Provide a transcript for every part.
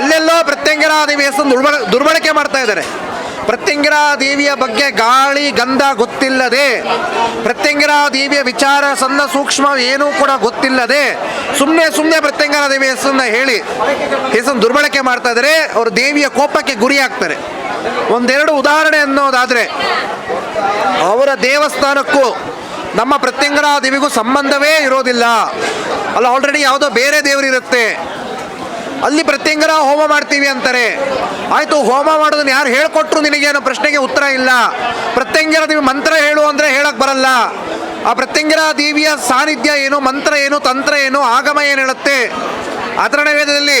ಎಲ್ಲೆಲ್ಲೋ ಪ್ರತ್ಯಂಗಿರ ದೇವಿ ಹೆಸರು ದುರ್ಬಳ ದುರ್ಬಳಕೆ ಮಾಡ್ತಾ ಇದ್ದಾರೆ. ಪ್ರತ್ಯಂಗಿರ ದೇವಿಯ ಬಗ್ಗೆ ಗಾಳಿ, ಗಂಧ ಗೊತ್ತಿಲ್ಲದೆ, ಪ್ರತ್ಯಂಗಿರ ದೇವಿಯ ವಿಚಾರ, ಸಣ್ಣ ಸೂಕ್ಷ್ಮ ಏನೂ ಕೂಡ ಗೊತ್ತಿಲ್ಲದೆ ಸುಮ್ಮನೆ ಸುಮ್ಮನೆ ಪ್ರತ್ಯಂಗಿರ ದೇವಿ ಹೆಸರನ್ನ ಹೇಳಿ, ಹೆಸರು ದುರ್ಬಳಕೆ ಮಾಡ್ತಾ ಇದ್ದಾರೆ. ಅವರು ದೇವಿಯ ಕೋಪಕ್ಕೆ ಗುರಿ ಆಗ್ತಾರೆ ಒಂದೆರಡು ಉದಾಹರಣೆ ಅನ್ನೋದಾದರೆ, ಅವರ ದೇವಸ್ಥಾನಕ್ಕೂ ನಮ್ಮ ಪ್ರತ್ಯಂಗರ ದೇವಿಗೂ ಸಂಬಂಧವೇ ಇರೋದಿಲ್ಲ. ಅಲ್ಲ ಆಲ್ರೆಡಿ ಯಾವುದೋ ಬೇರೆ ದೇವರಿರುತ್ತೆ ಅಲ್ಲಿ ಪ್ರತ್ಯಂಗರ ಹೋಮ ಮಾಡ್ತೀವಿ ಅಂತಾರೆ. ಆಯಿತು, ಹೋಮ ಮಾಡೋದನ್ನ ಯಾರು ಹೇಳ್ಕೊಟ್ರು ನಿನಗೆ ಅನ್ನೋ ಪ್ರಶ್ನೆಗೆ ಉತ್ತರ ಇಲ್ಲ. ಪ್ರತ್ಯಂಗರ ದೇವಿ ಮಂತ್ರ ಹೇಳು ಅಂದರೆ ಹೇಳಕ್ಕೆ ಬರಲ್ಲ. ಆ ಪ್ರತ್ಯಂಗರ ದೇವಿಯ ಸಾನ್ನಿಧ್ಯ ಏನು, ಮಂತ್ರ ಏನು, ತಂತ್ರ ಏನು, ಆಗಮ ಏನು ಹೇಳುತ್ತೆ? ಆತರಣ ವೇದದಲ್ಲಿ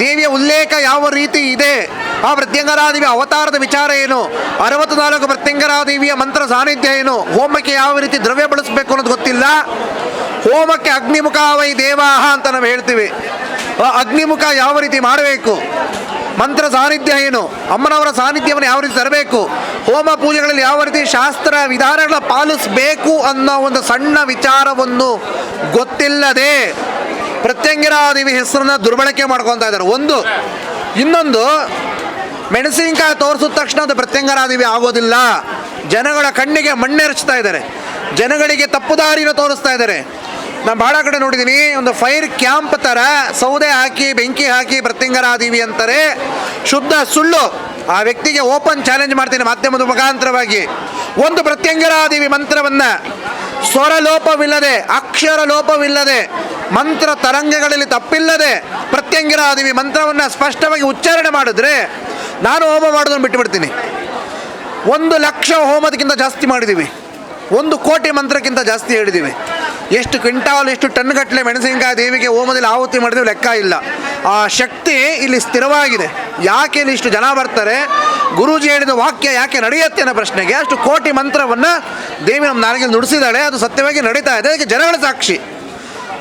ದೇವಿಯ ಉಲ್ಲೇಖ ಯಾವ ರೀತಿ ಇದೆ? ಆ ಪ್ರತ್ಯಂಗರಾದೇವಿ ಅವತಾರದ ವಿಚಾರ ಏನು? ಅರವತ್ತು ನಾಲ್ಕು ಪ್ರತ್ಯಂಗರಾದೇವಿಯ ಮಂತ್ರ ಸಾನ್ನಿಧ್ಯ ಏನು? ಹೋಮಕ್ಕೆ ಯಾವ ರೀತಿ ದ್ರವ್ಯ ಬಳಸಬೇಕು ಅನ್ನೋದು ಗೊತ್ತಿಲ್ಲ. ಹೋಮಕ್ಕೆ ಅಗ್ನಿಮುಖಾವೈ ದೇವಾಹ ಅಂತ ನಾವು ಹೇಳ್ತೀವಿ. ಅಗ್ನಿಮುಖ ಯಾವ ರೀತಿ ಮಾಡಬೇಕು? ಮಂತ್ರ ಸಾನ್ನಿಧ್ಯ ಏನು? ಅಮ್ಮನವರ ಸಾನ್ನಿಧ್ಯವನ್ನು ಯಾವ ರೀತಿ ತರಬೇಕು? ಹೋಮ ಪೂಜೆಗಳಲ್ಲಿ ಯಾವ ರೀತಿ ಶಾಸ್ತ್ರ ವಿಧಾನಗಳ ಪಾಲಿಸಬೇಕು ಅನ್ನೋ ಒಂದು ಸಣ್ಣ ವಿಚಾರವನ್ನು ಗೊತ್ತಿಲ್ಲದೆ ಪ್ರತ್ಯಂಗಿರಾದೇವಿ ಹೆಸರನ್ನ ದುರ್ಬಳಕೆ ಮಾಡ್ಕೊತಾ ಇದ್ದಾರೆ. ಒಂದು, ಇನ್ನೊಂದು, ಮೆಣಸಿನಕಾಯಿ ತೋರಿಸಿದ ತಕ್ಷಣ ಅದು ಪ್ರತ್ಯಂಗರಾದಿವಿ ಆಗೋದಿಲ್ಲ. ಜನಗಳ ಕಣ್ಣಿಗೆ ಮಣ್ಣೆರಚ್ತಾ ಇದ್ದಾರೆ. ಜನಗಳಿಗೆ ತಪ್ಪು ದಾರಿನ ತೋರಿಸ್ತಾ ಇದ್ದಾರೆ. ನಾನು ಭಾಳ ಕಡೆ ನೋಡಿದ್ದೀನಿ ಒಂದು ಫೈರ್ ಕ್ಯಾಂಪ್ ಥರ ಸೌದೆ ಹಾಕಿ, ಬೆಂಕಿ ಹಾಕಿ ಪ್ರತ್ಯಂಗರಾದೀವಿ ಅಂತಾರೆ. ಶುದ್ಧ ಸುಳ್ಳು. ಆ ವ್ಯಕ್ತಿಗೆ ಓಪನ್ ಚಾಲೆಂಜ್ ಮಾಡ್ತೀನಿ ಮಾಧ್ಯಮದ ಮುಖಾಂತರವಾಗಿ. ಒಂದು ಪ್ರತ್ಯಂಗರಾದೀವಿ ಮಂತ್ರವನ್ನು. ಸ್ವರ ಲೋಪವಿಲ್ಲದೆ, ಅಕ್ಷರ ಲೋಪವಿಲ್ಲದೆ, ಮಂತ್ರ ತರಂಗಗಳಲ್ಲಿ ತಪ್ಪಿಲ್ಲದೆ ಪ್ರತ್ಯಂಗರಾದಿವಿ ಮಂತ್ರವನ್ನು ಸ್ಪಷ್ಟವಾಗಿ ಉಚ್ಚಾರಣೆ ಮಾಡಿದ್ರೆ ನಾನು ಹೋಮ ಮಾಡೋದನ್ನು ಬಿಟ್ಟುಬಿಡ್ತೀನಿ. ಒಂದು ಲಕ್ಷ ಹೋಮದಕ್ಕಿಂತ ಜಾಸ್ತಿ ಮಾಡಿದ್ದೀವಿ ಒಂದು ಕೋಟಿ ಮಂತ್ರಕ್ಕಿಂತ ಜಾಸ್ತಿ ಹೇಳಿದ್ದೀವಿ ಎಷ್ಟು ಕ್ವಿಂಟಾಲ್, ಎಷ್ಟು ಟನ್ ಗಟ್ಟಲೆ ಮೆಣಸಿನಕಾಯಿ ದೇವಿಗೆ ಹೋಮದಲ್ಲಿ ಆಹುತಿ ಮಾಡಿದ್ರೆ ಲೆಕ್ಕ ಇಲ್ಲ. ಆ ಶಕ್ತಿ ಇಲ್ಲಿ ಸ್ಥಿರವಾಗಿದೆ. ಯಾಕೆ ಇಲ್ಲಿ ಇಷ್ಟು ಜನ ಬರ್ತಾರೆ? ಗುರೂಜಿ ಹೇಳಿದ ವಾಕ್ಯ ಯಾಕೆ ನಡೆಯುತ್ತೆ ಅನ್ನೋ ಪ್ರಶ್ನೆಗೆ ಅಷ್ಟು ಕೋಟಿ ಮಂತ್ರವನ್ನು ದೇವಿ ನಮ್ಮ ನಾಲಿಗೆ ನುಡಿಸಿದಾಳೆ ಅದು ಸತ್ಯವಾಗಿ ನಡೀತಾ ಇದೆ. ಅದಕ್ಕೆ ಜನಗಳ ಸಾಕ್ಷಿ.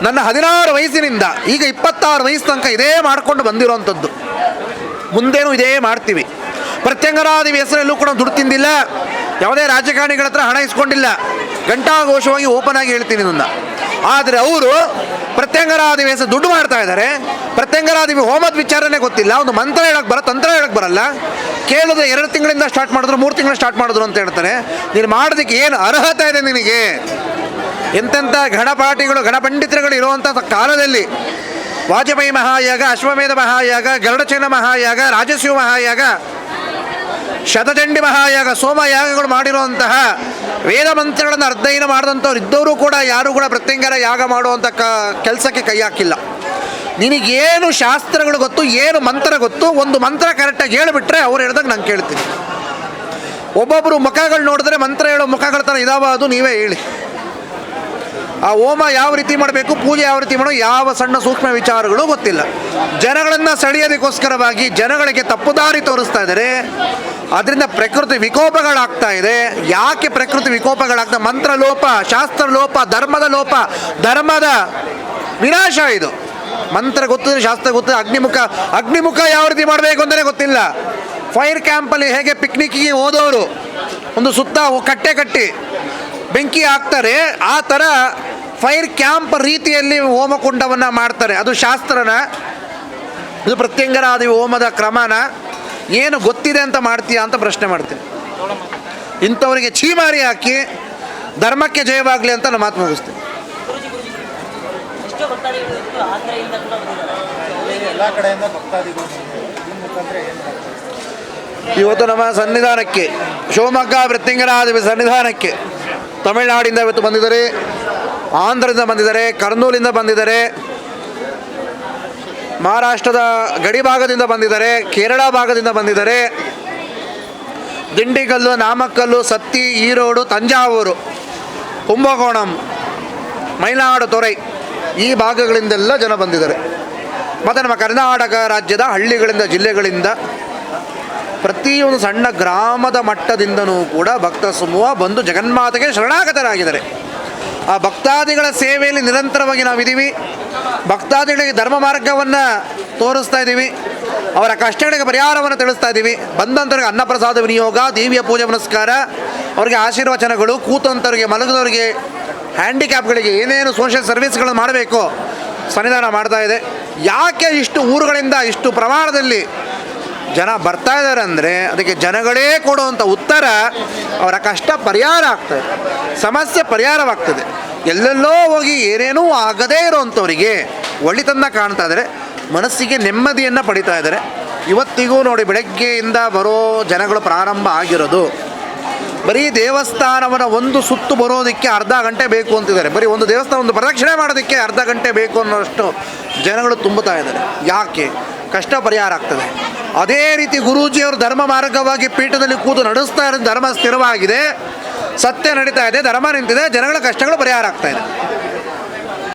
ನನ್ನ ಹದಿನಾರು ವಯಸ್ಸಿನಿಂದ ಈಗ ಇಪ್ಪತ್ತಾರು ವಯಸ್ಸು ತನಕ ಇದೇ ಮಾಡಿಕೊಂಡು ಬಂದಿರೋವಂಥದ್ದು. ಮುಂದೇನು ಇದೇ ಮಾಡ್ತೀವಿ. ಪ್ರತ್ಯಂಗರಾದೇವಿ ಹೆಸರಲ್ಲೂ ಕೂಡ ದುಡ್ಡು ತಿಂದಿಲ್ಲ. ಯಾವುದೇ ರಾಜಕಾರಣಿಗಳ ಹತ್ರ ಹಣ ಇಸ್ಕೊಂಡಿಲ್ಲ. ಘಂಟಾಘೋಷವಾಗಿ ಓಪನ್ ಆಗಿ ಹೇಳ್ತೀನಿ ನನ್ನ. ಆದರೆ ಅವರು ಪ್ರತ್ಯಂಗರಾದೇವಿ ಹೆಸರು ದುಡ್ಡು ಮಾಡ್ತಾ ಇದ್ದಾರೆ. ಪ್ರತ್ಯಂಗರಾದಿವಿ ಹೋಮದ ವಿಚಾರನೇ ಗೊತ್ತಿಲ್ಲ. ಒಂದು ಮಂತ್ರ ಹೇಳಕ್ಕೆ ಬರ, ತಂತ್ರ ಹೇಳಕ್ಕೆ ಬರಲ್ಲ. ಕೇಳಿದ್ರೆ ಎರಡು ತಿಂಗಳಿಂದ ಸ್ಟಾರ್ಟ್ ಮಾಡಿದ್ರು, ಮೂರು ತಿಂಗಳು ಸ್ಟಾರ್ಟ್ ಮಾಡಿದ್ರು ಅಂತ ಹೇಳ್ತಾರೆ. ನೀನು ಮಾಡೋದಕ್ಕೆ ಏನು ಅರ್ಹತೆ ಇದೆ ನಿನಗೆ? ಎಂತೆಂಥ ಗಣಪಾಠಿಗಳು ಗಣಪಂಡಿತರುಗಳು ಇರುವಂಥ ಕಾಲದಲ್ಲಿ ವಾಜಪೇಯಿ ಮಹಾಯಾಗ, ಅಶ್ವಮೇಧ ಮಹಾಯಾಗ, ಗರುಡಚೇನ ಮಹಾಯಾಗ ರಾಜಸ್ವ ಮಹಾಯಾಗ ಶತಚಂಡಿ ಮಹಾಯಾಗ, ಸೋಮಯಾಗಗಳು ಮಾಡಿರುವಂತಹ ವೇದ ಮಂತ್ರಗಳನ್ನು ಅಧ್ಯಯನ ಮಾಡಿದಂಥವ್ರು ಇದ್ದವರು ಕೂಡ ಯಾರು ಕೂಡ ಪ್ರತ್ಯಂಗರ ಯಾಗ ಮಾಡುವಂಥ ಕ ಕೆಲಸಕ್ಕೆ ಕೈ ಹಾಕಿಲ್ಲ. ನಿನಗೇನು ಶಾಸ್ತ್ರಗಳು ಗೊತ್ತು, ಏನು ಮಂತ್ರ ಗೊತ್ತು, ಒಂದು ಮಂತ್ರ ಕರೆಕ್ಟಾಗಿ ಹೇಳಿಬಿಟ್ರೆ ಅವ್ರು ಹೇಳ್ದಾಗ ನಾನು ಕೇಳ್ತೀನಿ. ಒಬ್ಬೊಬ್ಬರು ಮುಖಗಳು ನೋಡಿದ್ರೆ ಮಂತ್ರ ಹೇಳೋ ಮುಖಗಳ ಥರ ಇದಾವ ಅದು ನೀವೇ ಹೇಳಿ. ಆ ಹೋಮ ಯಾವ ರೀತಿ ಮಾಡಬೇಕು, ಪೂಜೆ ಯಾವ ರೀತಿ ಮಾಡೋ ಯಾವ ಸಣ್ಣ ಸೂಕ್ಷ್ಮ ವಿಚಾರಗಳು ಗೊತ್ತಿಲ್ಲ. ಜನಗಳನ್ನು ಸೆಳೆಯೋದಕ್ಕೋಸ್ಕರವಾಗಿ ಜನಗಳಿಗೆ ತಪ್ಪು ದಾರಿ ತೋರಿಸ್ತಾ ಇದ್ದಾರೆ ಅದರಿಂದ ಪ್ರಕೃತಿ ವಿಕೋಪಗಳಾಗ್ತಾ ಇದೆ. ಯಾಕೆ ಪ್ರಕೃತಿ ವಿಕೋಪಗಳಾಗ್ತಾ ಮಂತ್ರ ಲೋಪ ಶಾಸ್ತ್ರ ಲೋಪ ಧರ್ಮದ ಲೋಪ, ಧರ್ಮದ ವಿನಾಶ ಇದು. ಮಂತ್ರ ಗೊತ್ತಿದ್ರೆ ಶಾಸ್ತ್ರ ಗೊತ್ತಿದೆ ಅಗ್ನಿಮುಖ ಅಗ್ನಿಮುಖ ಯಾವ ರೀತಿ ಮಾಡಬೇಕು ಅಂತಲೇ ಗೊತ್ತಿಲ್ಲ. ಫೈರ್ ಕ್ಯಾಂಪಲ್ಲಿ ಹೇಗೆ ಪಿಕ್ನಿಕ್ಕಿಗೆ ಹೋದವರು, ಒಂದು ಸುತ್ತ ಕಟ್ಟೆ ಕಟ್ಟಿ ಬೆಂಕಿ ಹಾಕ್ತಾರೆ, ಆ ಥರ ಫೈರ್ ಕ್ಯಾಂಪ್ ರೀತಿಯಲ್ಲಿ ಹೋಮಕುಂಡವನ್ನು ಮಾಡ್ತಾರೆ. ಅದು ಶಾಸ್ತ್ರನ, ಇದು ಪ್ರತ್ಯಂಗರಾದಿ ಹೋಮದ ಕ್ರಮನ. ಏನು ಗೊತ್ತಿದೆ ಅಂತ ಮಾಡ್ತೀಯಾ ಅಂತ ಪ್ರಶ್ನೆ ಮಾಡ್ತೀನಿ. ಇಂಥವರಿಗೆ ಛೀಮಾರಿ ಹಾಕಿ ಧರ್ಮಕ್ಕೆ ಜಯವಾಗಲಿ ಅಂತ ನಾನು ಮಾತು ಮುಗಿಸ್ತೀನಿ. ಇವತ್ತು ನಮ್ಮ ಸನ್ನಿಧಾನಕ್ಕೆ ಶಿವಮೊಗ್ಗ ವೃತ್ತಿಂಗನಾದ ಸನ್ನಿಧಾನಕ್ಕೆ ತಮಿಳುನಾಡಿಂದ ಇವತ್ತು ಬಂದಿದ್ದಾರೆ ಆಂಧ್ರದಿಂದ ಬಂದಿದ್ದಾರೆ ಕರ್ನೂಲಿಂದ ಬಂದಿದ್ದಾರೆ ಮಹಾರಾಷ್ಟ್ರದ ಗಡಿ ಭಾಗದಿಂದ ಬಂದಿದ್ದಾರೆ, ಕೇರಳ ಭಾಗದಿಂದ ಬಂದಿದ್ದಾರೆ. ದಿಂಡಿಗಲ್ಲು, ನಾಮಕ್ಕಲ್ಲು, ಸತ್ತಿ, ಈರೋಡು, ತಂಜಾವೂರು, ಕುಂಭಕೋಣಂ ಮೈಲಾಡುತೊರೈ ಈ ಭಾಗಗಳಿಂದೆಲ್ಲ ಜನ ಬಂದಿದ್ದಾರೆ. ಮತ್ತು ನಮ್ಮ ಕರ್ನಾಟಕ ರಾಜ್ಯದ ಹಳ್ಳಿಗಳಿಂದ, ಜಿಲ್ಲೆಗಳಿಂದ ಪ್ರತಿಯೊಂದು ಸಣ್ಣ ಗ್ರಾಮದ ಮಟ್ಟದಿಂದನೂ ಕೂಡ ಭಕ್ತ ಸಮೂಹ ಬಂದು ಜಗನ್ಮಾತೆಗೆ ಶರಣಾಗತರಾಗಿದ್ದಾರೆ. ಆ ಭಕ್ತಾದಿಗಳ ಸೇವೆಯಲ್ಲಿ ನಿರಂತರವಾಗಿ ನಾವಿದ್ದೀವಿ. ಭಕ್ತಾದಿಗಳಿಗೆ ಧರ್ಮ ಮಾರ್ಗವನ್ನು ತೋರಿಸ್ತಾ ಇದ್ದೀವಿ ಅವರ ಕಷ್ಟಗಳಿಗೆ ಪರಿಹಾರವನ್ನು ತಿಳಿಸ್ತಾ ಇದ್ದೀವಿ ಬಂದಂಥವ್ರಿಗೆ ಅನ್ನಪ್ರಸಾದ, ವಿನಿಯೋಗ, ದೇವಿಯ ಪೂಜೆ ಪುನಸ್ಕಾರ ಅವರಿಗೆ ಆಶೀರ್ವಚನಗಳು ಕೂತಂಥವ್ರಿಗೆ ಮಲಗಿದವರಿಗೆ, ಹ್ಯಾಂಡಿಕ್ಯಾಪ್ಗಳಿಗೆ ಏನೇನು ಸೋಷಿಯಲ್ ಸರ್ವಿಸ್ಗಳನ್ನು ಮಾಡಬೇಕು, ಸನ್ನಿಧಾನ ಮಾಡ್ತಾ ಇದೆ. ಯಾಕೆ ಇಷ್ಟು ಊರುಗಳಿಂದ ಇಷ್ಟು ಪ್ರಮಾಣದಲ್ಲಿ ಜನ ಬರ್ತಾ ಇದ್ದಾರೆ ಅಂದರೆ ಅದಕ್ಕೆ ಜನಗಳೇ ಕೊಡುವಂಥ ಉತ್ತರ ಅವರ ಕಷ್ಟ ಪರಿಹಾರ ಆಗ್ತದೆ ಸಮಸ್ಯೆ ಪರಿಹಾರವಾಗ್ತದೆ. ಎಲ್ಲೆಲ್ಲೋ ಹೋಗಿ ಏನೇನೂ ಆಗದೇ ಇರೋವಂಥವರಿಗೆ ಒಳಿತನ್ನ ಕಾಣ್ತಾ ಇದ್ದಾರೆ. ಮನಸ್ಸಿಗೆ ನೆಮ್ಮದಿಯನ್ನು ಪಡಿತಾ ಇದ್ದಾರೆ. ಇವತ್ತಿಗೂ ನೋಡಿ ಬೆಳಗ್ಗೆಯಿಂದ ಬರೋ ಜನಗಳು ಪ್ರಾರಂಭ ಆಗಿರೋದು. ಬರೀ ದೇವಸ್ಥಾನವನ್ನು ಒಂದು ಸುತ್ತು ಬರೋದಕ್ಕೆ ಅರ್ಧ ಗಂಟೆ ಬೇಕು ಅಂತಿದ್ದಾರೆ. ಬರೀ ಒಂದು ದೇವಸ್ಥಾನ ಒಂದು ಪ್ರದಕ್ಷಿಣೆ ಮಾಡೋದಕ್ಕೆ ಅರ್ಧ ಗಂಟೆ ಬೇಕು ಅನ್ನೋಷ್ಟು ಜನಗಳು ತುಂಬುತ್ತಾ ಇದ್ದಾರೆ. ಯಾಕೆ? ಕಷ್ಟ ಪರಿಹಾರ ಆಗ್ತದೆ. ಅದೇ ರೀತಿ ಗುರೂಜಿಯವರು ಧರ್ಮ ಮಾರ್ಗವಾಗಿ ಪೀಠದಲ್ಲಿ ಕೂತು ನಡೆಸ್ತಾ ಇರೋ ಧರ್ಮ ಸ್ಥಿರವಾಗಿದೆ. ಸತ್ಯ ನಡೀತಾ ಇದೆ, ಧರ್ಮ ನಿಂತಿದೆ, ಜನಗಳ ಕಷ್ಟಗಳು ಪರಿಹಾರ ಆಗ್ತಾ ಇದೆ.